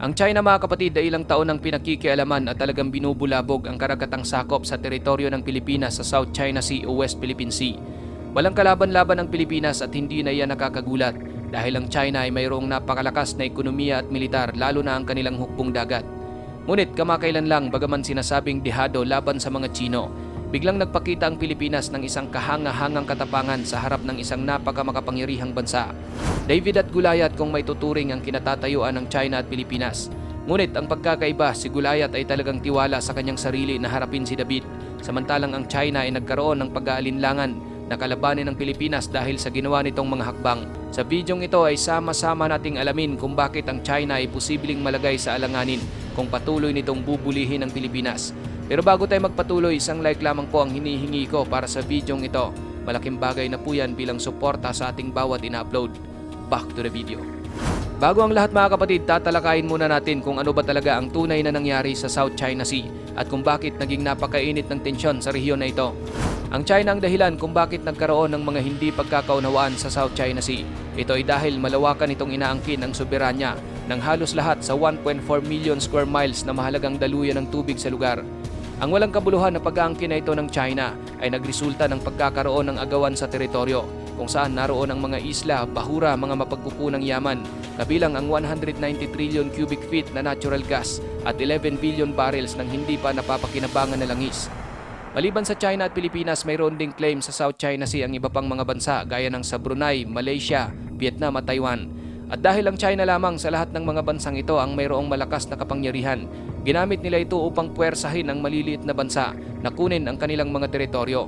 Ang China mga kapatid ay ilang taon ang pinakikialaman at talagang binubulabog ang karagatang sakop sa teritoryo ng Pilipinas sa South China Sea o West Philippine Sea. Walang kalaban-laban ang Pilipinas at hindi na iyan nakakagulat dahil ang China ay mayroong napakalakas na ekonomiya at militar lalo na ang kanilang hukbong dagat. Ngunit kamakailan lang bagaman sinasabing dihado laban sa mga Chino, biglang nagpakita ang Pilipinas ng isang kahanga-hangang katapangan sa harap ng isang napakamakapangyarihang bansa. David at Gulayat kung may tuturing ang kinatatayuan ng China at Pilipinas. Ngunit ang pagkakaiba, si Gulayat ay talagang tiwala sa kanyang sarili na harapin si David, samantalang ang China ay nagkaroon ng pag-aalinlangan na kalabanin ng Pilipinas dahil sa ginawa nitong mga hakbang. Sa bidyong ito ay sama-sama nating alamin kung bakit ang China ay posibleng malagay sa alanganin kung patuloy nitong bubulihin ang Pilipinas. Pero bago tayo magpatuloy, isang like lamang po ang hinihingi ko para sa bidyong ito. Malaking bagay na po yan bilang suporta sa ating bawat ina-upload. Back to the video. Bago ang lahat mga kapatid, tatalakayin muna natin kung ano ba talaga ang tunay na nangyari sa South China Sea at kung bakit naging napakainit ng tensyon sa rehiyon na ito. Ang China ang dahilan kung bakit nagkaroon ng mga hindi pagkakaunawaan sa South China Sea. Ito ay dahil malawakan itong inaangkin ang soberanya ng halos lahat sa 1.4 million square miles na mahalagang daluyan ng tubig sa lugar. Ang walang kabuluhan na pag-aangkin na ito ng China ay nagresulta ng pagkakaroon ng agawan sa teritoryo kung saan naroon ang mga isla, bahura, mga mapagkukunang yaman, kabilang ang 190 trillion cubic feet na natural gas at 11 billion barrels ng hindi pa napapakinabangan na langis. Maliban sa China at Pilipinas, mayroon ding claim sa South China Sea ang iba pang mga bansa gaya ng sa Brunei, Malaysia, Vietnam at Taiwan. At dahil ang China lamang sa lahat ng mga bansang ito ang mayroong malakas na kapangyarihan, ginamit nila ito upang puwersahin ang maliliit na bansa na kunin ang kanilang mga teritoryo.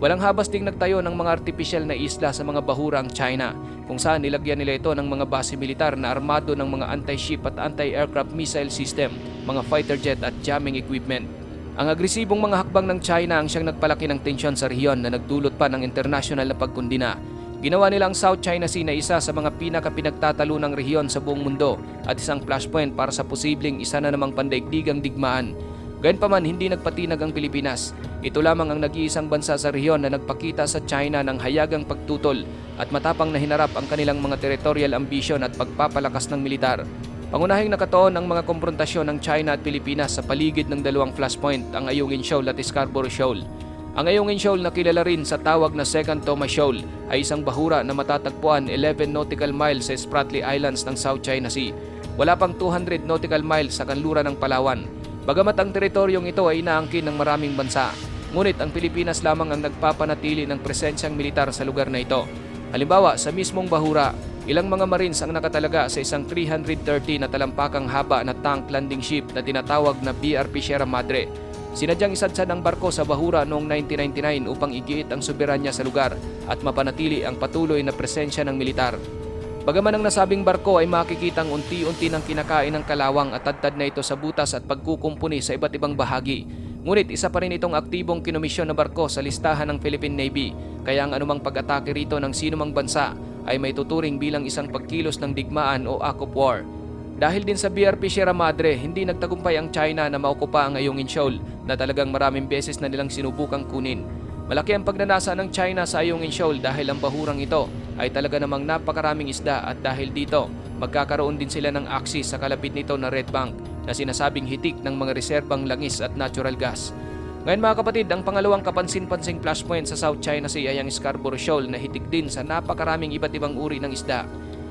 Walang habas ding nagtayo ng mga artipisyal na isla sa mga bahura ang China, kung saan nilagyan nila ito ng mga base militar na armado ng mga anti-ship at anti-aircraft missile system, mga fighter jet at jamming equipment. Ang agresibong mga hakbang ng China ang siyang nagpalaki ng tensyon sa rehiyon na nagdulot pa ng international na pagkundina. Ginawa nila ang South China Sea na isa sa mga pinakapinagtatalo ng rehiyon sa buong mundo at isang flashpoint para sa posibleng isa na namang pandaigdigang digmaan. Gayunpaman, hindi nagpatinag ang Pilipinas. Ito lamang ang nag-iisang bansa sa rehiyon na nagpakita sa China ng hayagang pagtutol at matapang na hinarap ang kanilang mga territorial ambition at pagpapalakas ng militar. Pangunahing nakatoon ang mga komprontasyon ng China at Pilipinas sa paligid ng dalawang flashpoint, ang Ayungin Shoal at Scarborough Shoal. Ang Ayungin Shoal na kilala rin sa tawag na Second Thomas Shoal ay isang bahura na matatagpuan 11 nautical miles sa Spratly Islands ng South China Sea. Wala pang 200 nautical miles sa kanluran ng Palawan. Bagamat ang teritoryong ito ay inaangkin ng maraming bansa, ngunit ang Pilipinas lamang ang nagpapanatili ng presensyang militar sa lugar na ito. Halimbawa, sa mismong bahura, ilang mga marines ang nakatalaga sa isang 330 na talampakang haba na tank landing ship na tinatawag na BRP Sierra Madre. Sinadyang isadsad ang barko sa bahura noong 1999 upang igiit ang soberanya sa lugar at mapanatili ang patuloy na presensya ng militar. Bagaman ang nasabing barko ay makikitang unti-unti ng kinakain ng kalawang at tadtad na ito sa butas at pagkukumpuni sa iba't ibang bahagi. Ngunit isa pa rin itong aktibong kinomisyon na barko sa listahan ng Philippine Navy, kaya ang anumang pag-atake rito ng sinumang bansa ay may tuturing bilang isang pagkilos ng digmaan o act of war. Dahil din sa BRP Sierra Madre, hindi nagtagumpay ang China na maukupa ang Ayungin Shoal na talagang maraming beses na nilang sinubukang kunin. Malaki ang pagnanasa ng China sa Ayungin Shoal dahil ang bahurang ito ay talaga namang napakaraming isda at dahil dito, magkakaroon din sila ng aksis sa kalapit nito na Red Bank na sinasabing hitik ng mga reserbang langis at natural gas. Ngayon mga kapatid, ang pangalawang kapansin-pansing flashpoint sa South China Sea ay ang Scarborough Shoal na hitik din sa napakaraming iba't ibang uri ng isda.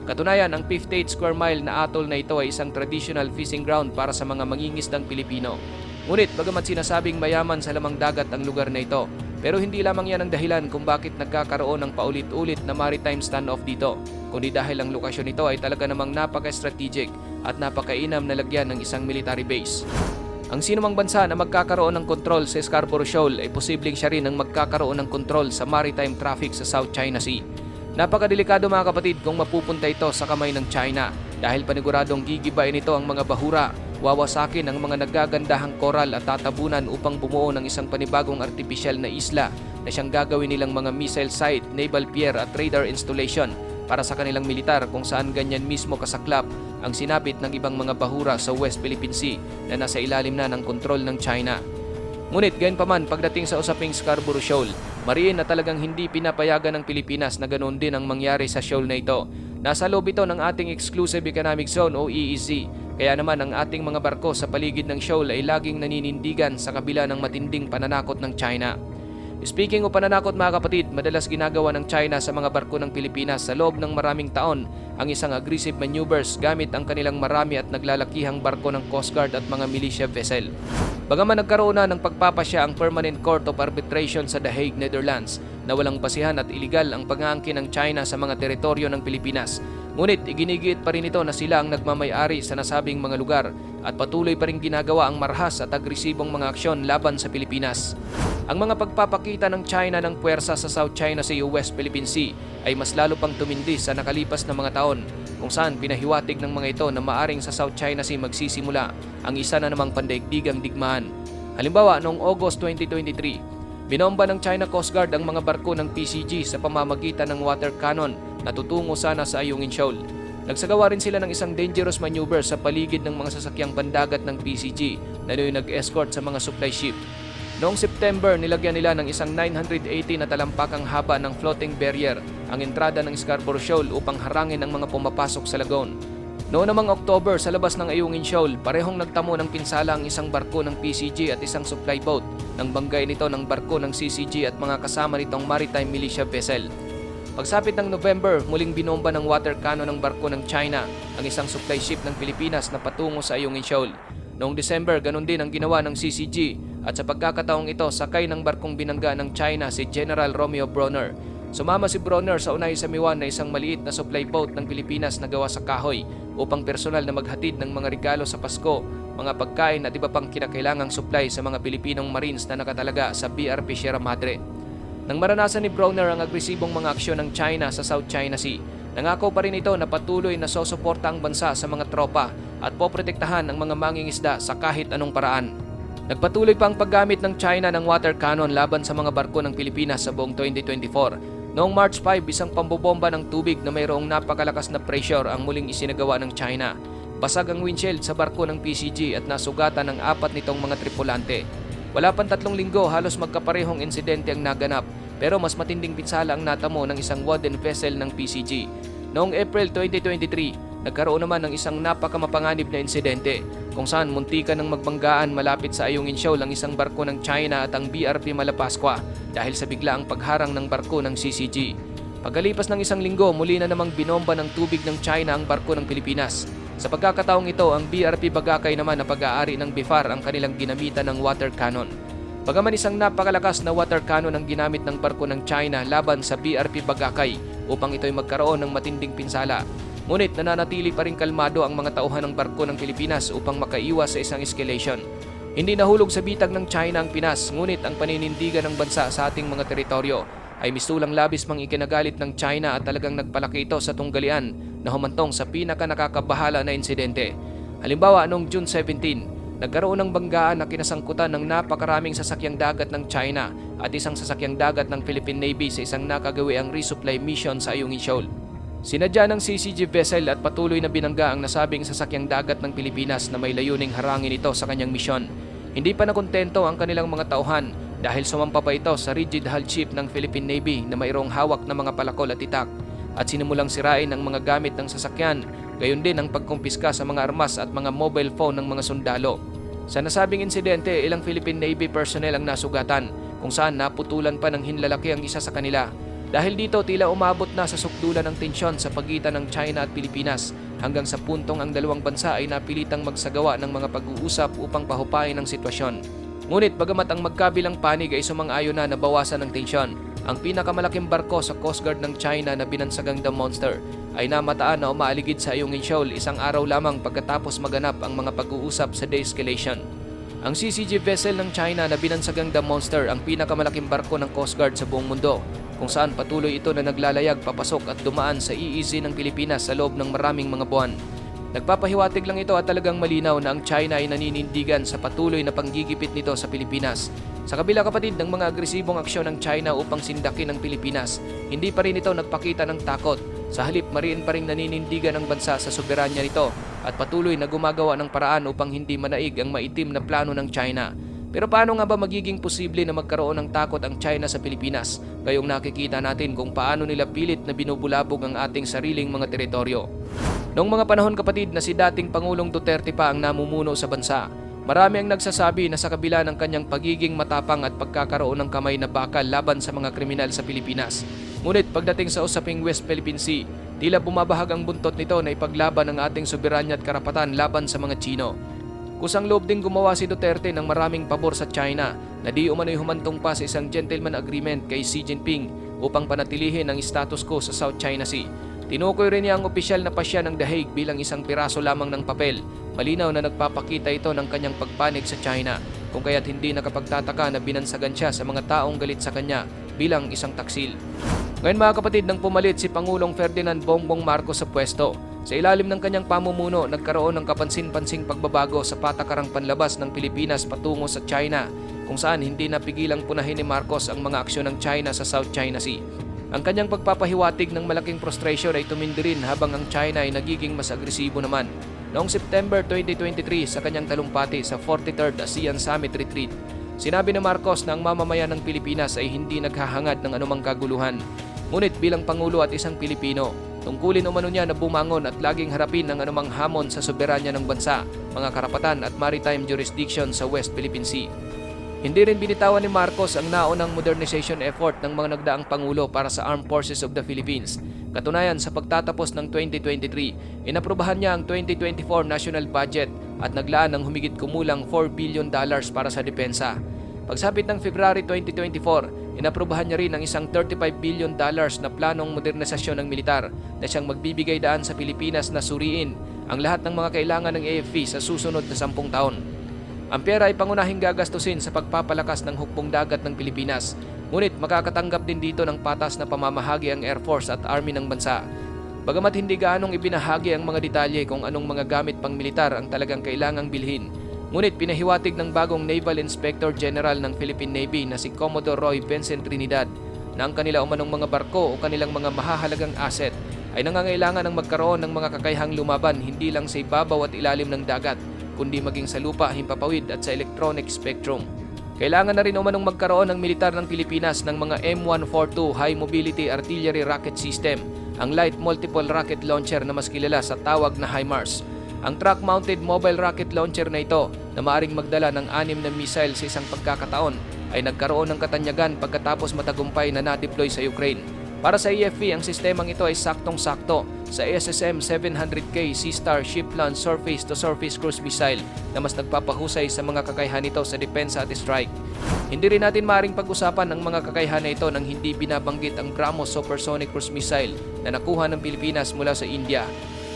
Katunayan, ang 58 square mile na atoll na ito ay isang traditional fishing ground para sa mga mangingisdang Pilipino. Ngunit bagamat sinasabing mayaman sa lamang dagat ang lugar na ito, pero hindi lamang yan ang dahilan kung bakit nagkakaroon ng paulit-ulit na maritime standoff dito, kundi dahil ang lokasyon nito ay talaga namang napaka-strategic at napakainam na lagyan ng isang military base. Ang sinumang bansa na magkakaroon ng kontrol sa Scarborough Shoal ay posibleng siya rin ang magkakaroon ng kontrol sa maritime traffic sa South China Sea. Napakadelikado mga kapatid kung mapupunta ito sa kamay ng China dahil paniguradong gigibain nito ang mga bahura, wawasakin ang mga nagagandahang koral at tatabunan upang bumuo ng isang panibagong artipisyal na isla na siyang gagawin nilang mga missile site, naval pier at radar installation para sa kanilang militar kung saan ganyan mismo kasaklap ang sinapit ng ibang mga bahura sa West Philippine Sea na nasa ilalim na ng kontrol ng China. Ngunit gayon pa man pagdating sa usaping Scarborough Shoal, mariin na talagang hindi pinapayagan ng Pilipinas na ganoon din ang mangyari sa shoal na ito. Nasa loob ito ng ating Exclusive Economic Zone o EEZ Kaya naman ang ating mga barko sa paligid ng shoal ay laging naninindigan sa kabila ng matinding pananakot ng China. Speaking o pananakot mga kapatid, madalas ginagawa ng China sa mga barko ng Pilipinas sa loob ng maraming taon ang isang aggressive maneuvers gamit ang kanilang marami at naglalakihang barko ng Coast Guard at mga militia vessel. Bagaman nagkaroon na ng pagpapasya ang Permanent Court of Arbitration sa The Hague, Netherlands na walang basihan at iligal ang pag-aangkin ng China sa mga teritoryo ng Pilipinas, Ngunit iginigiit pa rin ito na sila ang nagmamayari sa nasabing mga lugar at patuloy pa rin ginagawa ang marhas at agresibong mga aksyon laban sa Pilipinas. Ang mga pagpapakita ng China ng puwersa sa South China Sea o West Philippine Sea ay mas lalo pang tumindi sa nakalipas na mga taon kung saan pinahiwatig ng mga ito na maaring sa South China Sea magsisimula ang isa na namang pandaigdigang digmaan. Halimbawa, noong August 2023, Binomba ng China Coast Guard ang mga barko ng PCG sa pamamagitan ng water cannon na tutungo sana sa Ayungin Shoal. Nagsagawa rin sila ng isang dangerous maneuver sa paligid ng mga sasakyang pandagat ng PCG na noy nag-escort sa mga supply ship. Noong September, nilagyan nila ng isang 980 na talampakang haba ng floating barrier ang entrada ng Scarborough Shoal upang harangin ang mga pumapasok sa lagoon. Noong namang October sa labas ng Ayungin Shoal, parehong nagtamo ng pinsala ang isang barko ng PCG at isang supply boat nang banggay nito ng barko ng CCG at mga kasama nitong maritime militia vessel. Pagsapit ng November, muling binomba ng water cannon ng barko ng China ang isang supply ship ng Pilipinas na patungo sa Ayungin Shoal. Noong December, ganun din ang ginawa ng CCG at sa pagkakataong ito, sakay ng barkong binangga ng China si General Romeo Bronner Sumama si Bronner sa unay sa Miwan na isang maliit na supply boat ng Pilipinas na gawa sa kahoy upang personal na maghatid ng mga regalo sa Pasko, mga pagkain at iba pang kinakailangang supply sa mga Pilipinong Marines na nakatalaga sa BRP Sierra Madre. Nang maranasan ni Bronner ang agresibong mga aksyon ng China sa South China Sea, nangako pa rin ito na patuloy na sosuporta ang bansa sa mga tropa at poprotektahan ang mga mangingisda sa kahit anong paraan. Nagpatuloy pa ang paggamit ng China ng water cannon laban sa mga barko ng Pilipinas sa buong 2024 Noong March 5, isang pambobomba ng tubig na mayroong napakalakas na pressure ang muling isinagawa ng China. Basag ang windshield sa barko ng PCG at nasugatan ng apat nitong mga tripulante. Wala pang tatlong linggo halos magkaparehong insidente ang naganap pero mas matinding pinsala ang natamo ng isang wooden vessel ng PCG. Noong April 2023, nagkaroon naman ng isang napakamapanganib na insidente kung saan muntika ng magbanggaan malapit sa Ayungin Shoal ang isang barko ng China at ang BRP Malapascua dahil sa biglaang pagharang ng barko ng CCG. Pagkalipas ng isang linggo, muli na namang binomba ng tubig ng China ang barko ng Pilipinas. Sa pagkakataong ito, ang BRP Bagakay naman na pag-aari ng BIFAR ang kanilang ginamitan ng water cannon. Bagaman isang napakalakas na water cannon ang ginamit ng barko ng China laban sa BRP Bagakay upang ito'y magkaroon ng matinding pinsala. Ngunit nananatili pa rin kalmado ang mga tauhan ng barko ng Pilipinas upang makaiwas sa isang escalation. Hindi nahulog sa bitag ng China ang Pinas, ngunit ang paninindigan ng bansa sa ating mga teritoryo ay misulang labis mang ikinagalit ng China at talagang nagpalaki ito sa tunggalian na humantong sa pinaka nakakabahala na insidente. Halimbawa, noong June 17, nagkaroon ng banggaan na kinasangkutan ng napakaraming sasakyang dagat ng China at isang sasakyang dagat ng Philippine Navy sa isang nakagawiang resupply mission sa Ayungin Shoal. Sinadya ng CCG vessel at patuloy na binangga ang nasabing sasakyang dagat ng Pilipinas na may layuning harangin ito sa kanyang misyon. Hindi pa nakontento ang kanilang mga tauhan dahil sumampa pa ito sa rigid hull ship ng Philippine Navy na mayroong hawak na mga palakol at itak at sinimulang sirain ang mga gamit ng sasakyan, gayon din ang pagkumpiska sa mga armas at mga mobile phone ng mga sundalo. Sa nasabing insidente, ilang Philippine Navy personnel ang nasugatan kung saan naputulan pa ng hinlalaki ang isa sa kanila. Dahil dito tila umabot na sa sukdulan ng tensyon sa pagitan ng China at Pilipinas hanggang sa puntong ang dalawang bansa ay napilitang magsagawa ng mga pag-uusap upang pahupain ang sitwasyon. Ngunit bagamat ang magkabilang panig ay sumang-ayon na nabawasan ng tensyon, ang pinakamalaking barko sa Coast Guard ng China na binansagang The Monster ay namataan na umaaligid sa Ayungin Shoal isang araw lamang pagkatapos maganap ang mga pag-uusap sa de-escalation. Ang CCG vessel ng China na binansagang The Monster ang pinakamalaking barko ng Coast Guard sa buong mundo kung saan patuloy ito na naglalayag papasok at dumaan sa EEZ ng Pilipinas sa loob ng maraming mga buwan. Nagpapahiwatig lang ito at talagang malinaw na ang China ay naninindigan sa patuloy na panggigipit nito sa Pilipinas. Sa kabila kapatid ng mga agresibong aksyon ng China upang sindakin ang Pilipinas, hindi pa rin ito nagpakita ng takot. Sa halip, mariin pa rin naninindigan ang bansa sa soberanya nito at patuloy na gumagawa ng paraan upang hindi manaig ang maitim na plano ng China. Pero paano nga ba magiging posible na magkaroon ng takot ang China sa Pilipinas? Gayong nakikita natin kung paano nila pilit na binubulabog ang ating sariling mga teritoryo. Noong mga panahon kapatid na si dating Pangulong Duterte pa ang namumuno sa bansa, marami ang nagsasabi na sa kabila ng kanyang pagiging matapang at pagkakaroon ng kamay na bakal laban sa mga kriminal sa Pilipinas. Ngunit pagdating sa usaping West Philippine Sea, tila bumabahag ang buntot nito na ipaglaban ang ating soberanya at karapatan laban sa mga Chino. Kusang loob din gumawa si Duterte ng maraming pabor sa China na di umano'y humantong pa sa isang gentleman agreement kay Xi Jinping upang panatilihin ang status quo sa South China Sea. Tinukoy rin niya ang opisyal na pasya ng Hague bilang isang piraso lamang ng papel. Malinaw na nagpapakita ito ng kanyang pagpanig sa China kung kaya't hindi nakapagtataka na binansagan siya sa mga taong galit sa kanya bilang isang taksil. Ngayon mga kapatid, nang pumalit si Pangulong Ferdinand Bongbong Marcos sa pwesto, sa ilalim ng kanyang pamumuno, nagkaroon ng kapansin-pansing pagbabago sa patakarang panlabas ng Pilipinas patungo sa China, kung saan hindi napigilang punahin ni Marcos ang mga aksyon ng China sa South China Sea. Ang kanyang pagpapahiwatig ng malaking frustration ay tumindi rin habang ang China ay nagiging mas agresibo naman. Noong September 2023 sa kanyang talumpati sa 43rd ASEAN Summit Retreat, sinabi ni Marcos na ang mamamayan ng Pilipinas ay hindi naghahangad ng anumang kaguluhan. Ngunit bilang Pangulo at isang Pilipino, tungkulin umano niya na bumangon at laging harapin ang anumang hamon sa soberanya ng bansa, mga karapatan at maritime jurisdiction sa West Philippine Sea. Hindi rin binitawan ni Marcos ang naunang modernization effort ng mga nagdaang Pangulo para sa Armed Forces of the Philippines. Katunayan sa pagtatapos ng 2023, inaprubahan niya ang 2024 national budget at naglaan ng humigit kumulang 4 billion dollars para sa depensa. Pagsapit ng February 2024, inaprubahan niya rin ang isang 35 billion dollars na planong modernisasyon ng militar na siyang magbibigay daan sa Pilipinas na suriin ang lahat ng mga kailangan ng AFP sa susunod na 10 taon. Ang pera ay pangunahing gagastusin sa pagpapalakas ng hukbong dagat ng Pilipinas, ngunit makakatanggap din dito ng patas na pamamahagi ang Air Force at Army ng bansa. Bagamat hindi gaanong ibinahagi ang mga detalye kung anong mga gamit pang militar ang talagang kailangang bilhin, ngunit pinahiwatig ng bagong Naval Inspector General ng Philippine Navy na si Commodore Roy Vincent Trinidad na ang kanila umanong mga barko o kanilang mga mahahalagang asset ay nangangailangan ng magkaroon ng mga kakayahang lumaban hindi lang sa ibabaw at ilalim ng dagat, kundi maging sa lupa, himpapawid at sa electronic spectrum. Kailangan na rin umanong magkaroon ng militar ng Pilipinas ng mga M142 High Mobility Artillery Rocket System, ang Light Multiple Rocket Launcher na mas kilala sa tawag na HIMARS. Ang truck-mounted mobile rocket launcher na ito na maaring magdala ng anim na missile sa isang pagkakataon ay nagkaroon ng katanyagan pagkatapos matagumpay na na-deploy sa Ukraine. Para sa EFP, ang sistemang ito ay saktong-sakto sa SSM 700K Sea-Star Ship-Launched Surface-to-Surface Cruise Missile na mas nagpapahusay sa mga kakayahan nito sa depensa at strike. Hindi rin natin maring pag-usapan ang mga kakayahan na ito nang hindi binabanggit ang BrahMos Supersonic Cruise Missile na nakuha ng Pilipinas mula sa India.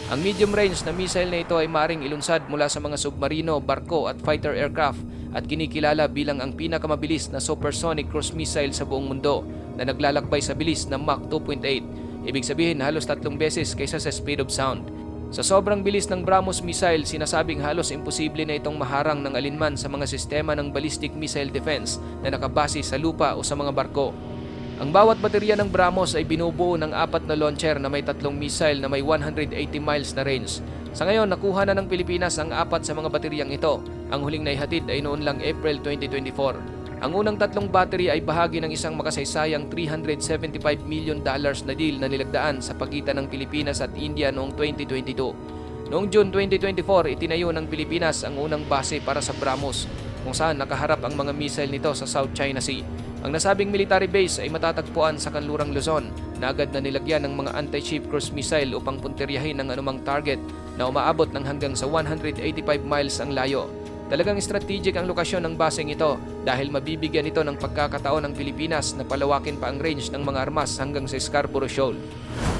Ang medium range na missile na ito ay maring ilunsad mula sa mga submarino, barko at fighter aircraft at kinikilala bilang ang pinakamabilis na supersonic cruise missile sa buong mundo na naglalakbay sa bilis ng Mach 2.8. Ibig sabihin halos tatlong beses kaysa sa speed of sound. Sa sobrang bilis ng BrahMos missile, sinasabing halos imposible na itong maharang ng alinman sa mga sistema ng ballistic missile defense na nakabase sa lupa o sa mga barko. Ang bawat baterya ng BrahMos ay binubuo ng apat na launcher na may tatlong missile na may 180 miles na range. Sa ngayon, nakuha na ng Pilipinas ang apat sa mga bateryang ito. Ang huling naihatid ay noon lang April 2024. Ang unang tatlong battery ay bahagi ng isang makasaysayang 375 million dollars na deal na nilagdaan sa pagitan ng Pilipinas at India noong 2022. Noong June 2024, itinayo ng Pilipinas ang unang base para sa BrahMos kung saan nakaharap ang mga missile nito sa South China Sea. Ang nasabing military base ay matatagpuan sa Kanlurang Luzon na agad na nilagyan ng mga anti-ship cruise missile upang punteryahin ang anumang target na umaabot ng hanggang sa 185 miles ang layo. Talagang strategic ang lokasyon ng baseng ito dahil mabibigyan ito ng pagkakataon ng Pilipinas na palawakin pa ang range ng mga armas hanggang sa Scarborough Shoal.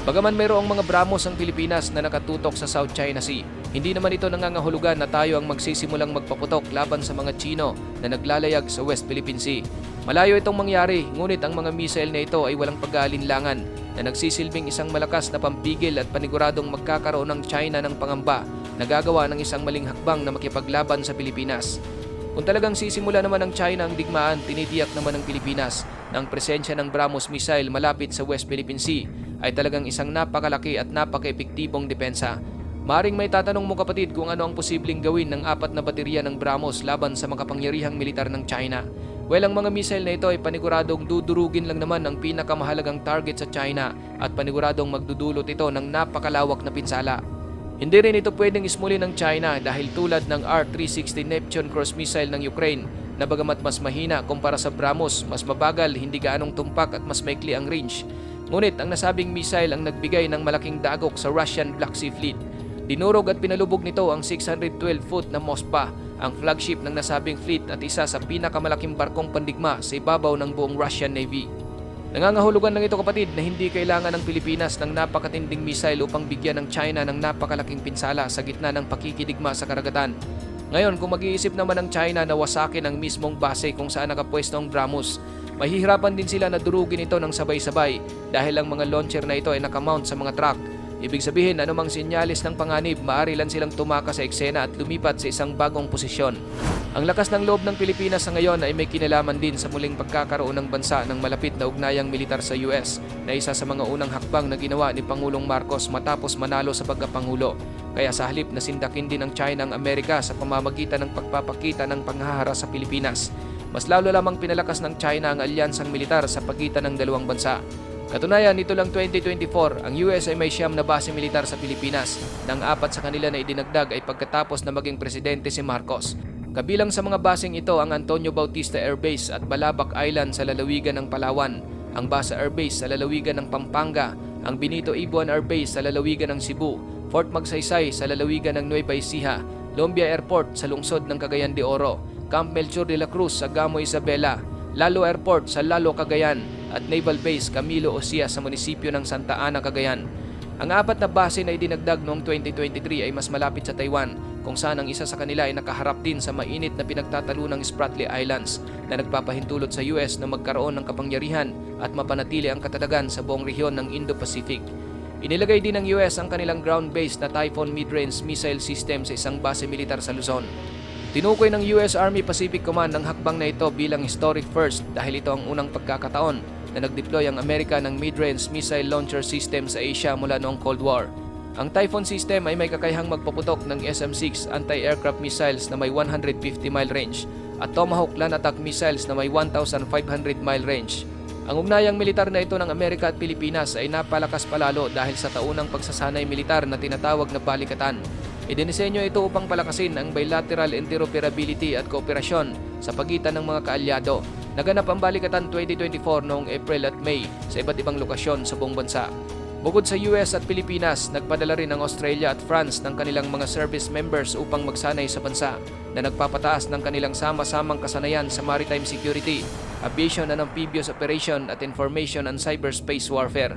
Bagaman mayroong mga bramos ang Pilipinas na nakatutok sa South China Sea, hindi naman ito nangangahulugan na tayo ang magsisimulang magpaputok laban sa mga Chino na naglalayag sa West Philippine Sea. Malayo itong mangyari, ngunit ang mga missile na ito ay walang pag-aalinlangan na nagsisilbing isang malakas na pampigil at paniguradong magkakaroon ng China ng pangamba nagagawa ng isang maling hakbang na makipaglaban sa Pilipinas. Kung talagang sisimula naman ng China ang digmaan, tinitiyak naman ng Pilipinas na ang presensya ng BrahMos missile malapit sa West Philippine Sea ay talagang isang napakalaki at napaka-epektibong depensa. Maring may tatanong mo kapatid kung ano ang posibleng gawin ng apat na baterya ng BrahMos laban sa makapangyarihang militar ng China. Well, ang mga missile na ito ay paniguradong dudurugin lang naman ang pinakamahalagang target sa China at paniguradong magdudulot ito ng napakalawak na pinsala. Hindi rin ito pwedeng ismuli ng China dahil tulad ng R-360 Neptune cruise missile ng Ukraine na bagamat mas mahina kumpara sa BrahMos, mas mabagal, hindi gaanong tumpak at mas maikli ang range. Ngunit ang nasabing missile ang nagbigay ng malaking dagok sa Russian Black Sea Fleet. Dinurog at pinalubog nito ang 612-foot na Mospa, ang flagship ng nasabing fleet at isa sa pinakamalaking barkong pandigma sa ibabaw ng buong Russian Navy. Nangangahulugan lang ito kapatid na hindi kailangan ng Pilipinas ng napakatinding missile upang bigyan ng China ng napakalaking pinsala sa gitna ng pakikidigma sa karagatan. Ngayon, kung mag-iisip naman ng China na wasakin ang mismong base kung saan nakapwesto ang BrahMos, mahihirapan din sila na durugin ito ng sabay-sabay dahil ang mga launcher na ito ay nakamount sa mga truck. Ibig sabihin, anumang sinyalis ng panganib, maaari lang silang tumakas sa eksena at lumipat sa isang bagong posisyon. Ang lakas ng loob ng Pilipinas sa ngayon ay may kinalaman din sa muling pagkakaroon ng bansa ng malapit na ugnayang militar sa US na isa sa mga unang hakbang na ginawa ni Pangulong Marcos matapos manalo sa pagkapangulo. Kaya sa halip na sindakin din ng China ang Amerika sa pamamagitan ng pagpapakita ng panghahara sa Pilipinas, mas lalo lamang pinalakas ng China ang alyansang militar sa pagitan ng dalawang bansa. Katunayan, nito lang 2024, ang US ay may siyam na base militar sa Pilipinas, nang apat sa kanila na idinagdag ay pagkatapos na maging presidente si Marcos. Kabilang sa mga baseng ito ang Antonio Bautista Air Base at Balabac Island sa lalawigan ng Palawan, ang Basa Air Base sa lalawigan ng Pampanga, ang Benito Ibuan Air Base sa lalawigan ng Cebu, Fort Magsaysay sa lalawigan ng Nueva Ecija, Lombia Airport sa lungsod ng Cagayan de Oro, Camp Melchor de la Cruz sa Gamo Isabela, Lalo Airport sa Lalo Cagayan at Naval Base Camilo Osia sa munisipyo ng Santa Ana, Cagayan. Ang apat na base na idinagdag noong 2023 ay mas malapit sa Taiwan kung saan ang isa sa kanila ay nakaharap din sa mainit na pinagtatalo ng Spratly Islands na nagpapahintulot sa US na magkaroon ng kapangyarihan at mapanatili ang katatagan sa buong rehiyon ng Indo-Pacific. Inilagay din ng US ang kanilang ground-based na Typhoon mid-range missile system sa isang base militar sa Luzon. Tinukoy ng US Army Pacific Command ang hakbang na ito bilang historic first dahil ito ang unang pagkakataon na nag-deploy ang Amerika ng mid-range missile launcher system sa Asia mula noong Cold War. Ang Typhoon system ay may kakayahang magpaputok ng SM-6 anti-aircraft missiles na may 150 mile range at Tomahawk land attack missiles na may 1,500 mile range. Ang ugnayang militar na ito ng Amerika at Pilipinas ay napalakas palalo dahil sa taunang pagsasanay militar na tinatawag na balikatan. Idinisenyo ito upang palakasin ang bilateral interoperability at kooperasyon sa pagitan ng mga kaalyado. Naganap ang balikatan 2024 noong April at May sa iba't ibang lokasyon sa buong bansa. Bukod sa US at Pilipinas, nagpadala rin ang Australia at France ng kanilang mga service members upang magsanay sa bansa na nagpapataas ng kanilang sama-samang kasanayan sa maritime security, aviation and amphibious operation at information and cyberspace warfare.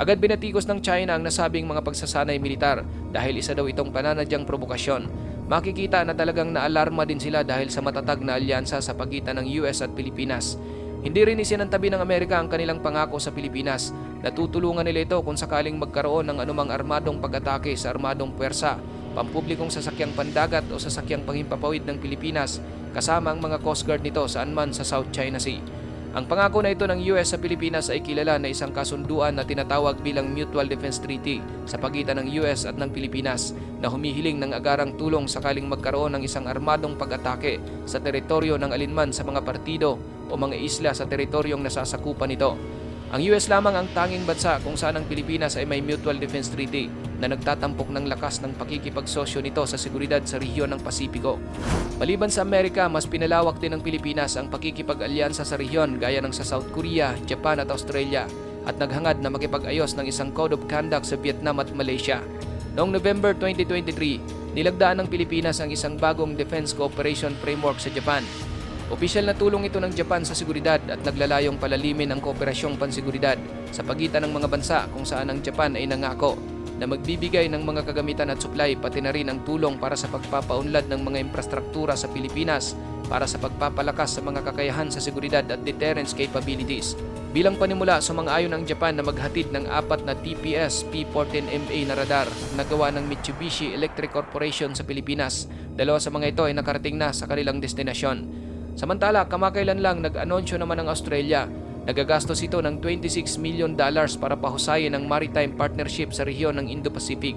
Agad binatikos ng China ang nasabing mga pagsasanay militar dahil isa daw itong pananadyang provokasyon. Makikita na talagang naalarma din sila dahil sa matatag na alyansa sa pagitan ng US at Pilipinas. Hindi rin isinantabi ng Amerika ang kanilang pangako sa Pilipinas na tutulungan nila ito kung sakaling magkaroon ng anumang armadong pag-atake sa armadong puwersa, pampublikong sasakyang pandagat o sasakyang panghimpapawid ng Pilipinas kasama ang mga Coast Guard nito saan man sa South China Sea. Ang pangako na ito ng US sa Pilipinas ay kilala na isang kasunduan na tinatawag bilang Mutual Defense Treaty sa pagitan ng US at ng Pilipinas na humihiling ng agarang tulong sakaling magkaroon ng isang armadong pag-atake sa teritoryo ng alinman sa mga partido o mga isla sa teritoryong nasasakupan nito. Ang US lamang ang tanging bansa kung saan ang Pilipinas ay may Mutual Defense Treaty na nagtatampok ng lakas ng pakikipagsosyo nito sa seguridad sa rehiyon ng Pasipiko. Maliban sa Amerika, mas pinalawak din ng Pilipinas ang pakikipag-alyansa sa rehiyon gaya ng sa South Korea, Japan at Australia at naghangad na makipag-ayos ng isang Code of Conduct sa Vietnam at Malaysia. Noong November 2023, nilagdaan ng Pilipinas ang isang bagong Defense Cooperation Framework sa Japan Opisyal na tulong ito ng Japan sa seguridad at naglalayong palalimin ang kooperasyong panseguridad sa pagitan ng mga bansa kung saan ang Japan ay nangako na magbibigay ng mga kagamitan at supply pati na rin ang tulong para sa pagpapaunlad ng mga infrastruktura sa Pilipinas para sa pagpapalakas sa mga kakayahan sa seguridad at deterrence capabilities. Bilang panimula, sumang-ayon ang Japan na maghatid ng apat na TPS P-14MA na radar na gawa ng Mitsubishi Electric Corporation sa Pilipinas. Dalawa sa mga ito ay nakarating na sa kanilang destinasyon. Samantala, kamakailan lang nag-anunsyo naman ng Australia. Nagagastos ito ng 26 million dollars para pahusayin ang maritime partnership sa rehiyon ng Indo-Pacific.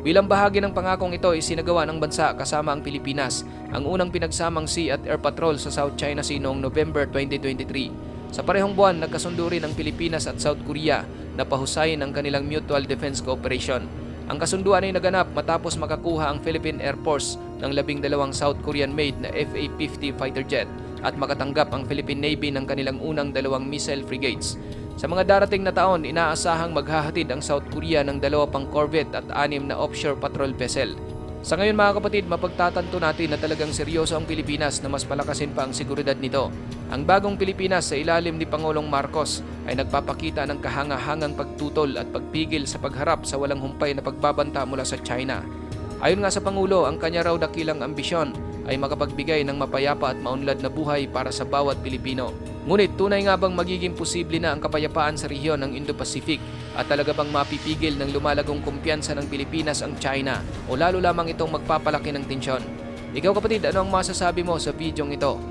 Bilang bahagi ng pangakong ito, isinagawa ng bansa kasama ang Pilipinas ang unang pinagsamang sea at air patrol sa South China Sea noong November 2023. Sa parehong buwan, nagkasundo rin ang Pilipinas at South Korea na pahusayin ang kanilang mutual defense cooperation. Ang kasunduan ay naganap matapos makakuha ang Philippine Air Force ng labing dalawang South Korean-made na FA-50 fighter jet at makatanggap ang Philippine Navy ng kanilang unang dalawang missile frigates. Sa mga darating na taon, inaasahang maghahatid ang South Korea ng dalawa pang corvette at anim na offshore patrol vessel. Sa ngayon mga kapatid, mapagtatanto natin na talagang seryoso ang Pilipinas na mas palakasin pa ang seguridad nito. Ang bagong Pilipinas sa ilalim ni Pangulong Marcos ay nagpapakita ng kahangahangang pagtutol at pagpigil sa pagharap sa walang humpay na pagbabanta mula sa China. Ayon nga sa Pangulo, ang kanya raw dakilang ambisyon ay makapagbigay ng mapayapa at maunlad na buhay para sa bawat Pilipino. Ngunit tunay nga bang magiging posible na ang kapayapaan sa rehiyon ng Indo-Pacific at talaga bang mapipigil ng lumalagong kumpiyansa ng Pilipinas ang China o lalo lamang itong magpapalaki ng tensyon? Ikaw kapatid, ano ang masasabi mo sa bidyong ito?